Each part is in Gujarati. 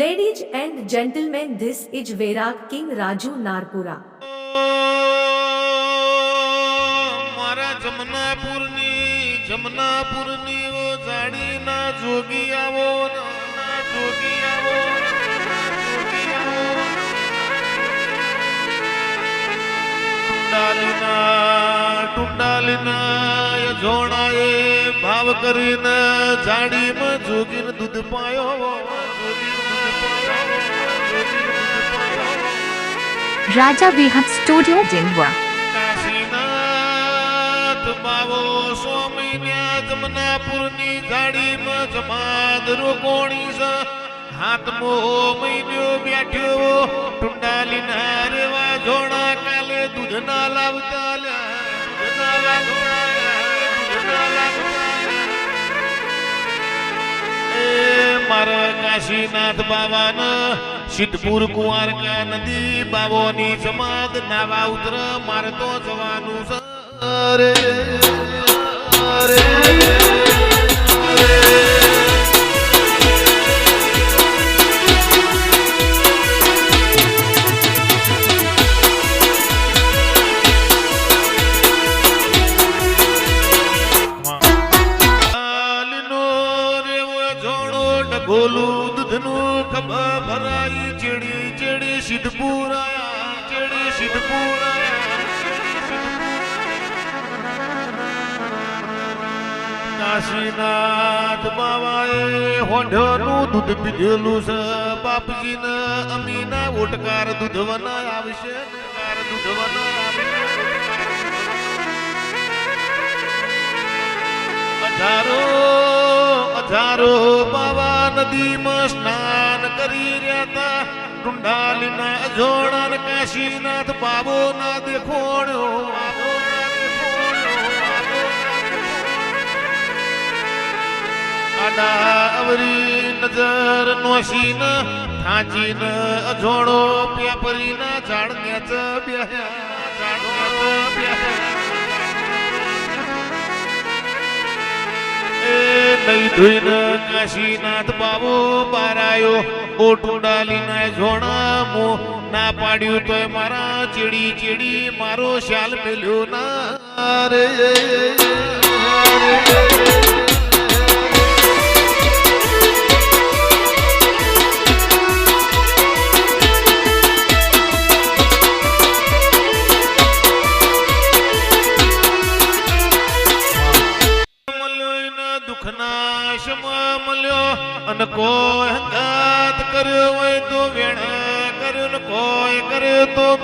Ladies and gentlemen this is વેરાગ king Raju Narpura મારા જમનાપુરની જમનાપુરની ઓ જાડીના જોગી આવો ના જોગી આવો ટુંડાલીના ટુંડાલીના જોણાએ ભાવ કરીને જાડીમાં જોગીને દૂધ પાયો. Raja Vihat studio Dindwa. Kashinath બાવો સ્વામીન્યા રોકોણી સ હાથ મોહો મહિન્યો બેઠ્યો, ટુંડાલીના રેવા જોણા કાલે દૂધના લાવતા દૂધના લાવતા દૂધના લાવતા. એ મારા કાશીનાથ બાવાન સિદ્ધપુર કુંવારકા નદી બાવોની સમાદ નાવા ઉતર મારતો જવાનું સરે. અરે. ડગોલું દૂધનું ખભા ભરાઈ, ચેડી ચેડી સિદ્ધપુર આયા ચેડી સિદ્ધપુર આયા કાશીનાથ બાવાએ હોંઢનું દૂધ પીધેલું છે. બાપજીને અમીના ઓટકાર દૂધવના આવશે દૂધવના અધારો અધારો બાવા નદીમાં સ્નાન કરી રહ્યા હતા. ટુંડાલીના અજોણા કાશીનાથ બાબો ના દેખોણ્યો અવરી નજર નોશીન થાંચીન અજોડો પેપરીના ઝાડ નેચ બેહ્યા. ઝાડ નેચ બેહ્યા. નહીં ધોઈને કાશીનાથ બાબુ પારાયો ઓટું ડાલીને જોણા મો ના પાડ્યું તોય મારા ચીડી ચીડી, મારો શાલ મેલ્યો ના રે.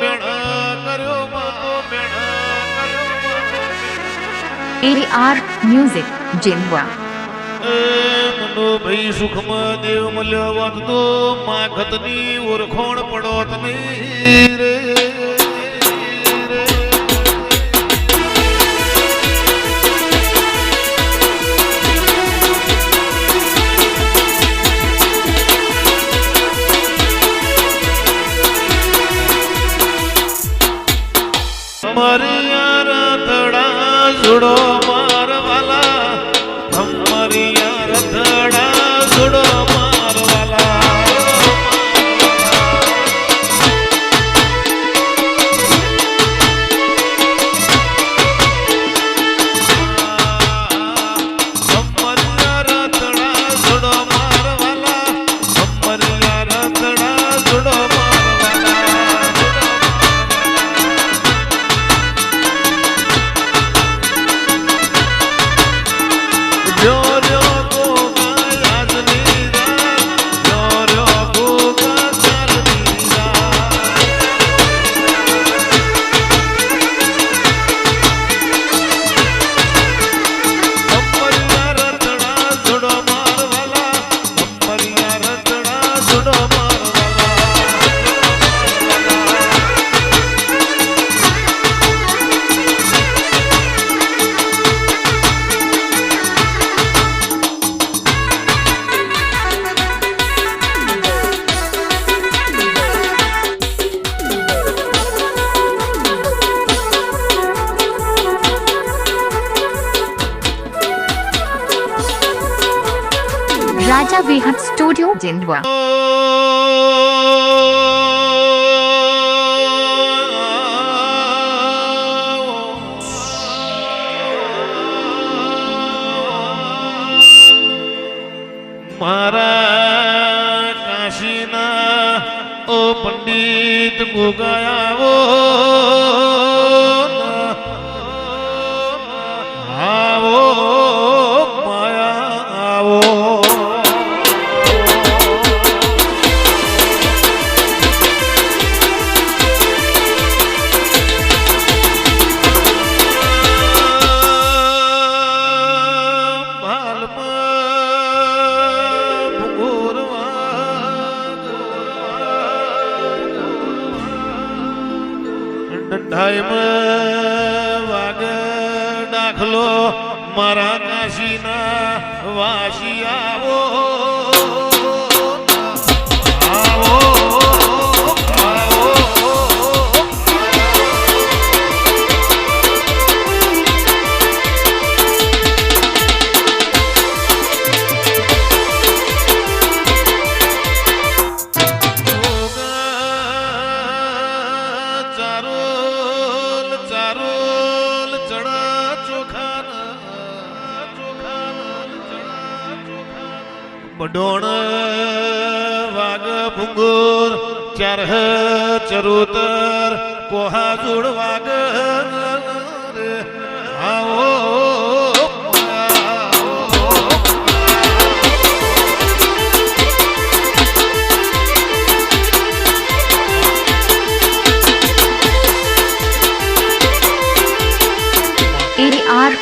વેણ કર્યો માં તો વેણ કર્યો માં તો વેણ. AR Music Dindwa. મનો ભાઈ સુખમાં દેવ મળ્યો વાત માખતની ઓરખોણ પડોત નહીં રે Raja Vihat Studio Studio Jindwa. મારા કાશીના ઓ પંડિત ગોગાયાવો મારા કાશીના વાસી આવો. આવો. બડોણ વાગ ભૂંગુર ચાર ચરોતર કોહા જોડ વાગ રે આવો આવો ADR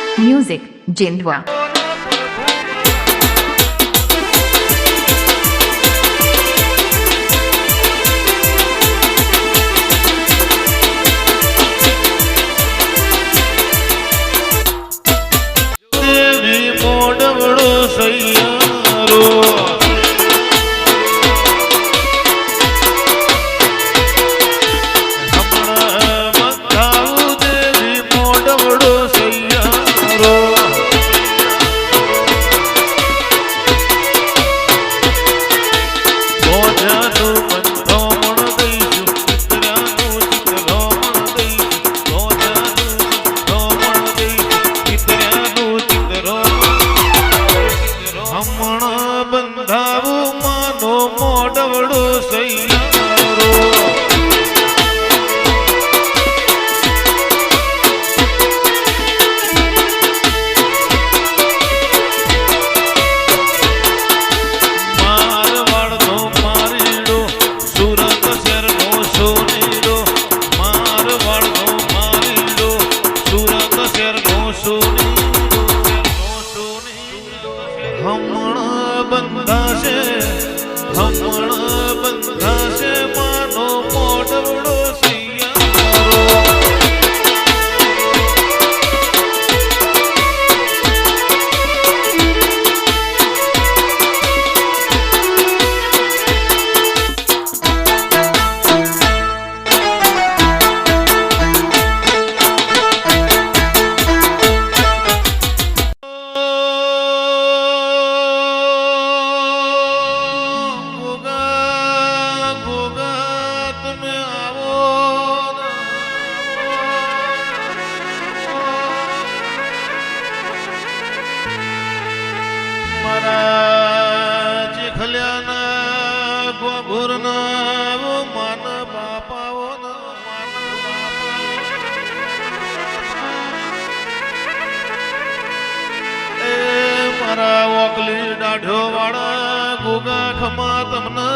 મારા ઓકલી દાઢો વાળા ગુગા ખમા તમને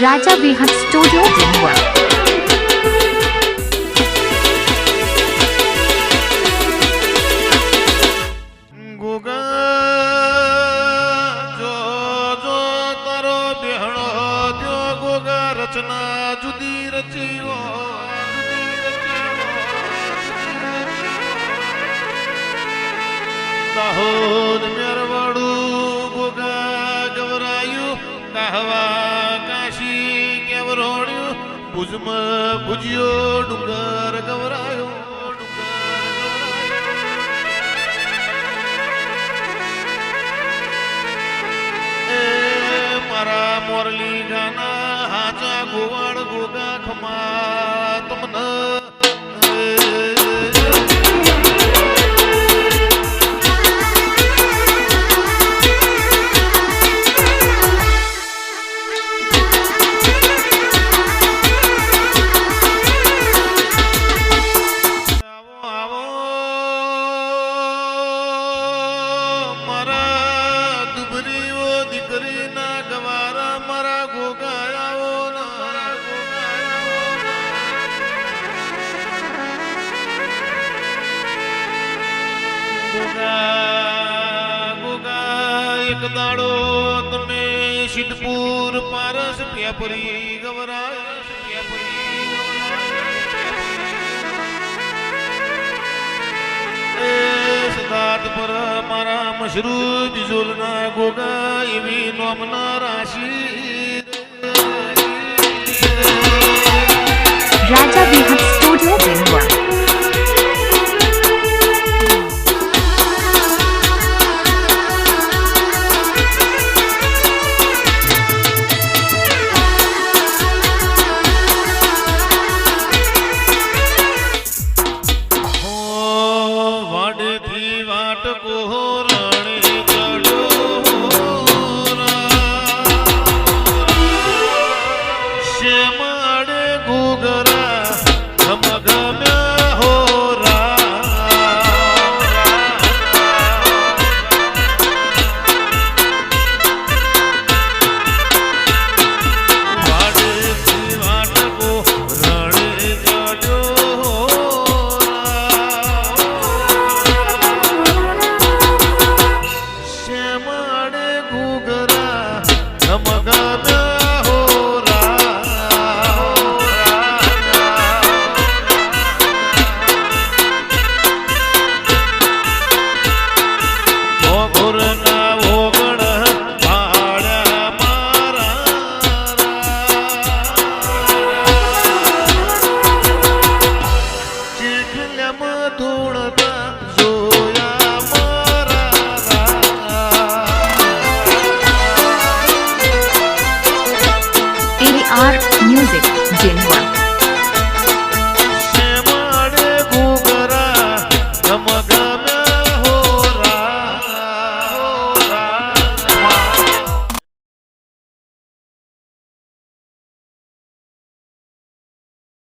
રાજા વિહત Vihat દાહોદ મેરવાડું ગોગા ગવરાયું કાહવા કાશી કેવરોણ્યું, ભુજમાં ભુજ્યો ડુંગર ગવરાયો મારા મોરલી ગાના હાચા ગોવાળ ગોગા ખમા, તમને દાડો તમે સિદ્ધપુર પારસ પ્યાપરી ગવરાય. સદાત પર મારા મશરૂ બિજોલના ગોગા એવી નોમના રાશી. રાજા